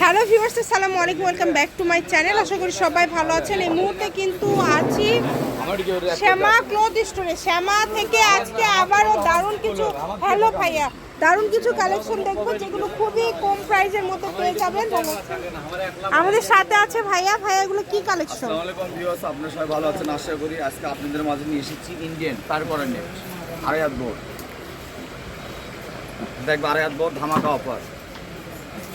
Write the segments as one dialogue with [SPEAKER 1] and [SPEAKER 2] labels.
[SPEAKER 1] Hello viewers, আসসালামু আলাইকুম, welcome back to my channel. আশা করি সবাই ভালো আছেন। এই মুহূর্তে কিন্তু আছি শ্যামা ক্লথ স্টোরে। শ্যামা থেকে আজকে আবারও দারুণ কিছু হ্যালো ভাইয়া, দারুণ কিছু কালেকশন দেখব, যেগুলো খুবই কম প্রাইসের মধ্যে পেয়ে যাবেন। আমাদের সাথে আছে ভাইয়া। ভাইয়া, এগুলো কি কালেকশন?
[SPEAKER 2] আপনারা সবাই ভালো আছেন? আশা করি আজকে আপনাদের মাঝে নিয়ে এসেছি ইন্ডিয়ান তারপরে নেট আড়াই হাত বোর্ড দেখব, আড়াই হাত বোর্ড ধামাকা অফার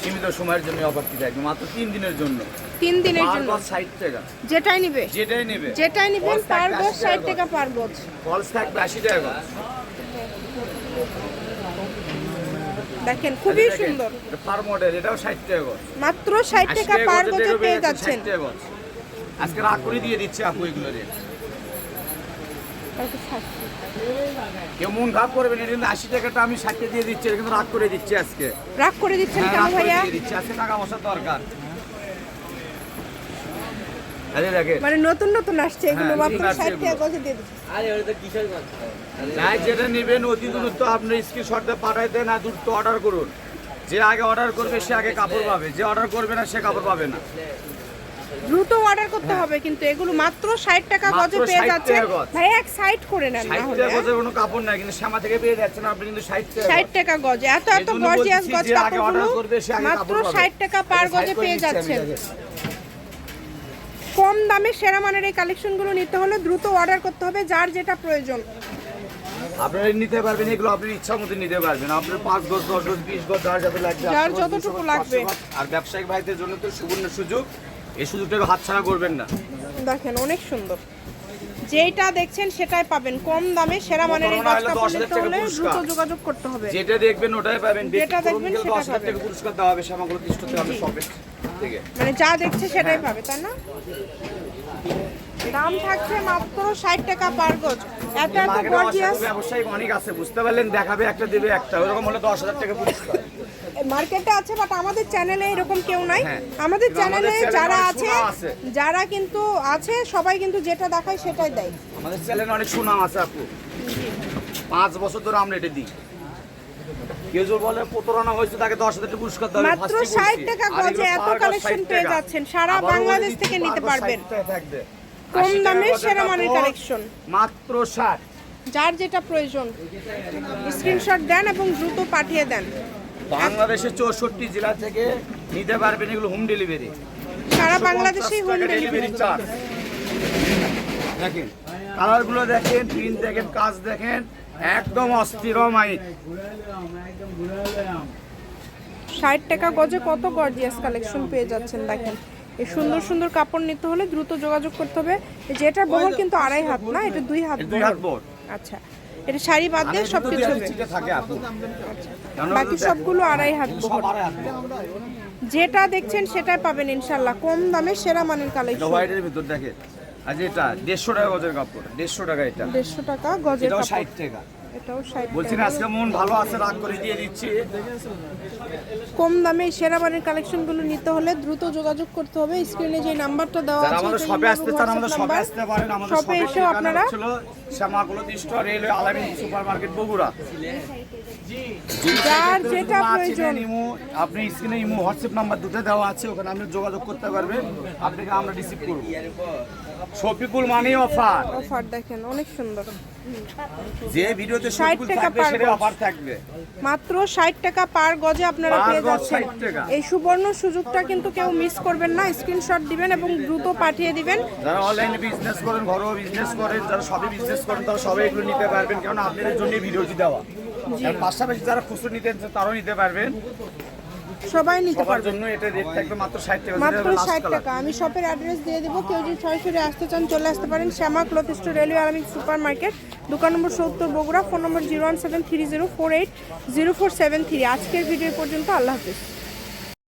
[SPEAKER 2] সীমিত সময়ের জন্য অফারটি দেখবে মাত্র তিন দিনের জন্য।
[SPEAKER 1] তিন দিনের জন্য।
[SPEAKER 2] গজ ষাট টাকা।
[SPEAKER 1] যেটাই নিবে।
[SPEAKER 2] যেটাই নেবে।
[SPEAKER 1] যেটাই নিবেন
[SPEAKER 2] Falls
[SPEAKER 1] পার
[SPEAKER 2] থাকবে 80
[SPEAKER 1] ষাট
[SPEAKER 2] গজ।
[SPEAKER 1] টাকা পার গজ
[SPEAKER 2] ফলস থাকবে আশি টাকা
[SPEAKER 1] দেখেন খুবই সুন্দর।
[SPEAKER 2] পার মডেল এটাও ষাট টাকা
[SPEAKER 1] মাত্র ষাট
[SPEAKER 2] 80
[SPEAKER 1] টাকা পার
[SPEAKER 2] গজের
[SPEAKER 1] পেয়ে যাচ্ছেন।
[SPEAKER 2] 60 আজকে রাগ করে দিয়ে দিচ্ছে আপু এগুলো রেট। কেউ মন খারাপ করবে না কিন্তু আশি টাকাটা আমি ষাটটা দিয়ে দিচ্ছি কিন্তু রাগ করে দিচ্ছি আজকে।
[SPEAKER 1] রাগ করে দিচ্ছেন
[SPEAKER 2] হ্যাঁ,
[SPEAKER 1] কেন ভাইয়া?
[SPEAKER 2] দিচ্ছি আজকে টাকা পয়সার দরকার।
[SPEAKER 1] মানে নতুন নতুন আসছে এগুলো
[SPEAKER 2] হ্যাঁ,
[SPEAKER 1] মাত্র ষাট টাকা দিয়ে দিচ্ছে
[SPEAKER 2] যেটা নেবেন অতি দূরত্ব আপনি পাঠাই দেন আর দ্রুত অর্ডার করুন। যে আগে অর্ডার করবে সে আগে কাপড় পাবে। যে অর্ডার করবে না সে কাপড় পাবে না।
[SPEAKER 1] দ্রুত অর্ডার করতে হবে কিন্তু এগুলো মাত্র ষাট টাকা। গজে পেয়ে যাচ্ছে। ভাই এক সাইড করে নেন না হলে।
[SPEAKER 2] টাকা গজের কোনো কাপড় নাই কিন্তু শ্যামা থেকে পেয়ে যাচ্ছেন আপনি কিন্তু ষাট টাকা
[SPEAKER 1] ষাট
[SPEAKER 2] গজ।
[SPEAKER 1] টাকা গজে। এত এত গর্জিয়াস গজ কাপড়গুলো মাত্র
[SPEAKER 2] কাপড় পাবে।
[SPEAKER 1] ষাট টাকা পার গজে পেয়ে যাচ্ছেন। কম দামে সেরা মানের এই কালেকশনগুলো নিতে হলে দ্রুত অর্ডার করতে হবে যার যেটা প্রয়োজন।
[SPEAKER 2] আপনারা নিতে পারবেন এগুলো আপনার ইচ্ছা মতো নিতে পারবেন। আপনার পাঁচ গজ দশ গজ বিশ গজ যার যাতে লাগবে
[SPEAKER 1] যার যতটুকু লাগবে।
[SPEAKER 2] আর ব্যবসায়িক ভাইদের জন্য তো সুবর্ণ সুযোগ। এই সুযোগটাকে হাতছাড়া করবেন না।
[SPEAKER 1] দেখেন অনেক সুন্দর। যেটা দেখছেন সেটাই পাবেন। কম দামে সেরা মানের এই
[SPEAKER 2] করোনা
[SPEAKER 1] গজ
[SPEAKER 2] হলে 10,000
[SPEAKER 1] দ্রুত যোগাযোগ করতে হবে।
[SPEAKER 2] যেটা দেখবেন ওটাই পাবেন।
[SPEAKER 1] যেটা দেখবেন সেটা পাবেন।
[SPEAKER 2] টাকা পুরস্কার দেওয়া হবে শ্যামাগুলো দৃষ্টতে হবে থেকে।
[SPEAKER 1] মানে যা দেখছে সেটাই। পাবে তাই না? দাম থাকছে মাত্র ষাট টাকা পার গজ। এত
[SPEAKER 2] মার্কেটে
[SPEAKER 1] গর্জিয়াস
[SPEAKER 2] ব্যবসায়িক অনেক আছে বুঝতে পারলেন? দেখাবে একটা দেবে একটা। ওরকম হলে দশ হাজার টাকা পুরস্কার।
[SPEAKER 1] মার্কেটে আছে বাট আমাদের চ্যানেলে এরকম কেউ নাই।
[SPEAKER 2] হ্যাঁ।
[SPEAKER 1] আমাদের চ্যানেলে যারা আছে যারা কিন্তু আছে সবাই কিন্তু যেটা দেখায় সেটাই দেয়।
[SPEAKER 2] আমাদের চ্যানেলে অনেক সুনাম আছে আপু। পাঁচ বছর ধরে আমরা এটা দিই। কেউ বলে প্রতারণা হয়েছে তাকে দশ হাজার পুরস্কার দেওয়া
[SPEAKER 1] মাত্র
[SPEAKER 2] ফার্স্টই
[SPEAKER 1] ষাট টাকা গজে এত কালেকশন পেয়ে যাচ্ছেন। সারা বাংলাদেশ থেকে নিতে পারবেন।
[SPEAKER 2] 60 টাকা থাকবে।
[SPEAKER 1] কম দামে সেরা মানের কালেকশন
[SPEAKER 2] মাত্র ষাট।
[SPEAKER 1] যার যেটা প্রয়োজন স্ক্রিনশট দেন এবং দ্রুত পাঠিয়ে দেন।
[SPEAKER 2] বাংলাদেশের চৌষট্টি জেলা থেকে নিতে পারবেন এগুলো হোম ডেলিভারি
[SPEAKER 1] সারা বাংলাদেশেই হোম ডেলিভারি
[SPEAKER 2] চার্জ দেখেন কালারগুলো দেখেন প্রিন্ট দেখেন কাজ দেখেন একদম অস্থির মাইক
[SPEAKER 1] ষাট টাকা গজে কত গর্জিয়াস কালেকশন পেয়ে যাচ্ছেন দেখেন। এই সুন্দর সুন্দর কাপড় নিতে হলে দ্রুত যোগাযোগ করতে হবে। যেটার বহর কিন্তু আড়াই হাত না? এটা দুই হাত
[SPEAKER 2] দুই হাত
[SPEAKER 1] আচ্ছা। এটা শাড়ি বাদ দিয়ে সব কিছু
[SPEAKER 2] থাকে
[SPEAKER 1] বাকি সবগুলো আড়াই হাত। যেটা দেখছেন সেটাই পাবেন ইনশাল্লাহ। কম দামে সেরা মানের কালেকশন।
[SPEAKER 2] হোয়াইটের ভিতর দেখেন। আজ এটা দেড়শো টাকা গজের কাপড়। দেড়শো টাকা এটা।
[SPEAKER 1] দেড়শো টাকা গজের কাপড়।
[SPEAKER 2] টাকা। বলছি আজকে মন ভালো আছে রাগ করে দিয়ে দিচ্ছি।
[SPEAKER 1] কম দামে এই সেরা মানের কালেকশনগুলো নিতে হলে দ্রুত যোগাযোগ করতে হবে। স্ক্রিনে যে নাম্বারটা দেওয়া আছে
[SPEAKER 2] আমাদের শপে আসতে চান আমাদের শপে আসতে পারেন আমাদের
[SPEAKER 1] শপে
[SPEAKER 2] শপে
[SPEAKER 1] আপনারা
[SPEAKER 2] ছিল শ্যামাগুলো দৃষ্ট রেলওয়ে আলামিন সুপার মার্কেট বগুড়া
[SPEAKER 1] যার যেটা প্রয়োজন।
[SPEAKER 2] ইমো আপনি স্ক্রিনে ইমো হোয়াটসঅ্যাপ নাম্বার দুটো দেওয়া আছে ওখানে আপনি যোগাযোগ করতে পারবেন। আপনাকে আমরা রিসিভ করব। শফিকুল মানি অফার
[SPEAKER 1] অফার দেখেন অনেক সুন্দর।
[SPEAKER 2] যে ভিডিওতে
[SPEAKER 1] 60
[SPEAKER 2] শফিকুল
[SPEAKER 1] টাকা
[SPEAKER 2] থাকবে সেটা অফার থাকবে।
[SPEAKER 1] মাত্র ষাট টাকা পার গজে আপনারা পেয়ে যাচ্ছেন। এই সুবর্ণ সুযোগটা কিন্তু কেউ মিস করবেন না। স্ক্রিনশট দিবেন এবং দ্রুত পাঠিয়ে দিবেন।
[SPEAKER 2] যারা অনলাইনে বিজনেস করেন ঘরোয়া বিজনেস করেন যারা সবই বিজনেস করেন তারা সবাই এগুলো নিতে পারবেন। কারণ আপনাদের জন্য ভিডিওটি দেওয়া। পাশাপাশি যারা খুচরো নিতে তারাও নিতে পারবেন।
[SPEAKER 1] সবাই নিতে পারবে।
[SPEAKER 2] জন্য এটা রেট থাকবে মাত্র ষাট টাকা
[SPEAKER 1] মাত্র
[SPEAKER 2] যেটা last
[SPEAKER 1] ষাট
[SPEAKER 2] colour।
[SPEAKER 1] টাকা। আমি শপের অ্যাড্রেস দিয়ে দেব। কেউ যদি সরাসরি আসতে চান চলে আসতে পারেন শ্যামা ক্লথ স্টোর রেলওয়ে আলামিক সুপার মার্কেট দোকান নম্বর সত্তর Bogura phone number zero one seven three zero four eight zero four seven three আজকের ভিডিও পর্যন্ত। আল্লাহ হাফিজ।